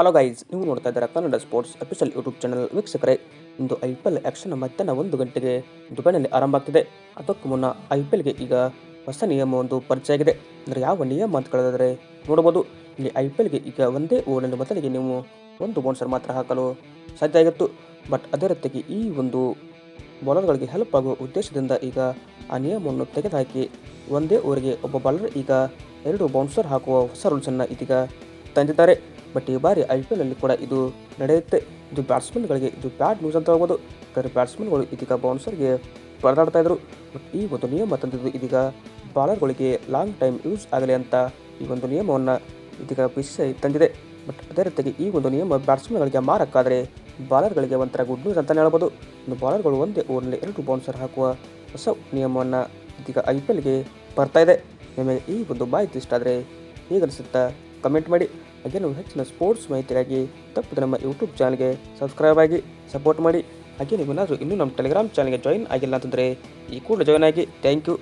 Hello guys ನೀವು ನೋಡ್ತಾ ಇದ್ದೀರಾ Kannada sports official YouTube channel ವೀಕ್ಷಕರೇ. ಇಂದು ಐ ಪಿ ಎಲ್ ಆಕ್ಷನ್ ಮಧ್ಯಾಹ್ನ ಒಂದು ಗಂಟೆಗೆ ದುಬೈನಲ್ಲಿ ಆರಂಭ ಆಗ್ತಿದೆ. ಅದಕ್ಕೂ ಮುನ್ನ ಐ ಪಿ ಎಲ್ಗೆ ಈಗ ಹೊಸ ನಿಯಮವೊಂದು ಪರಿಚಯ ಆಗಿದೆ. ಅಂದರೆ ಯಾವ ನಿಯಮ ಅಂತ ಕೇಳಿದ್ರೆ ನೋಡ್ಬೋದು. ಇಲ್ಲಿ ಐ ಪಿ ಎಲ್ಗೆ ಈಗ ಒಂದೇ ಓವರ್ನಲ್ಲಿ ಮೊದಲಿಗೆ ನೀವು ಒಂದು ಬೌನ್ಸರ್ ಮಾತ್ರ ಹಾಕಲು ಸಾಧ್ಯ ಆಗಿತ್ತು. ಬಟ್ ಅದೇ ರೀತಿಯಾಗಿ ಈ ಒಂದು ಬೌಲರ್ಗಳಿಗೆ ಹೆಲ್ಪ್ ಆಗುವ ಉದ್ದೇಶದಿಂದ ಈಗ ಆ ನಿಯಮವನ್ನು ತೆಗೆದುಹಾಕಿ ಒಂದೇ ಓವರಿಗೆ ಒಬ್ಬ ಬಾಲರ್ ಈಗ ಎರಡು ಬೌನ್ಸರ್ ಹಾಕುವ ಹೊಸ ರೂಲ್ಸನ್ನು ಇದೀಗ ತಂದಿದ್ದಾರೆ. ಬಟ್ ಈ ಬಾರಿ ಐ ಪಿ ಎಲ್ನಲ್ಲಿ ಕೂಡ ಇದು ನಡೆಯುತ್ತೆ. ಇದು ಬ್ಯಾಟ್ಸ್ಮನ್ಗಳಿಗೆ ಇದು ಬ್ಯಾಡ್ ನ್ಯೂಸ್ ಅಂತ ಹೇಳ್ಬೋದು. ಯಾಕಂದರೆ ಬ್ಯಾಟ್ಸ್ಮನ್ಗಳು ಇದೀಗ ಬೌನ್ಸರ್ಗೆ ಪರದಾಡ್ತಾ ಇದ್ರು. ಈ ಒಂದು ನಿಯಮ ತಂದಿದ್ದು ಇದೀಗ ಬಾಲರ್ಗಳಿಗೆ ಲಾಂಗ್ ಟೈಮ್ ಯೂಸ್ ಆಗಲಿ ಅಂತ ಈ ಒಂದು ನಿಯಮವನ್ನು ಇದೀಗ ಬಿ ಸಿ ಐ ತಂದಿದೆ. ಬಟ್ ಅದೇ ರೀತಿಯಾಗಿ ಈ ಒಂದು ನಿಯಮ ಬ್ಯಾಟ್ಸ್ಮನ್ಗಳಿಗೆ ಮಾರಕ್ಕಾದರೆ ಬಾಲರ್ಗಳಿಗೆ ಒಂಥರ ಗುಡ್ ನ್ಯೂಸ್ ಅಂತಲೇ ಹೇಳ್ಬೋದು. ಇನ್ನು ಬಾಲರ್ಗಳು ಒಂದೇ ಓವರ್ನಲ್ಲಿ ಎರಡು ಬೌನ್ಸರ್ ಹಾಕುವ ಹೊಸ ನಿಯಮವನ್ನು ಇದೀಗ ಐ ಪಿ ಎಲ್ಗೆ ಬರ್ತಾ ಇದೆ. ನಿಮಗೆ ಈ ಒಂದು ಮಾಹಿತಿ ಇಷ್ಟ ಆದರೆ ಹೇಗನಿಸುತ್ತಾ? ಕಮೆಂಟ್ ಮಾಡಿ. ಹಾಗೆ ಹೆಚ್ಚಿನ ಸ್ಪೋರ್ಟ್ಸ್ ಮಾಹಿತಿಯಾಗಿ ತಪ್ಪದೆ ನಮ್ಮ ಯೂಟ್ಯೂಬ್ ಚಾನಲ್ಗೆ ಸಬ್ಸ್ಕ್ರೈಬ್ ಆಗಿ ಸಪೋರ್ಟ್ ಮಾಡಿ. ಹಾಗೆ ನೀವು ಏನಾದರೂ ಇನ್ನೂ ನಮ್ಮ ಟೆಲಿಗ್ರಾಮ್ ಚಾನಲ್ಗೆ ಜಾಯಿನ್ ಆಗಿಲ್ಲ ಅಂತಂದರೆ ಈ ಕೂಡ ಜಾಯ್ನ್ ಆಗಿ. Thank you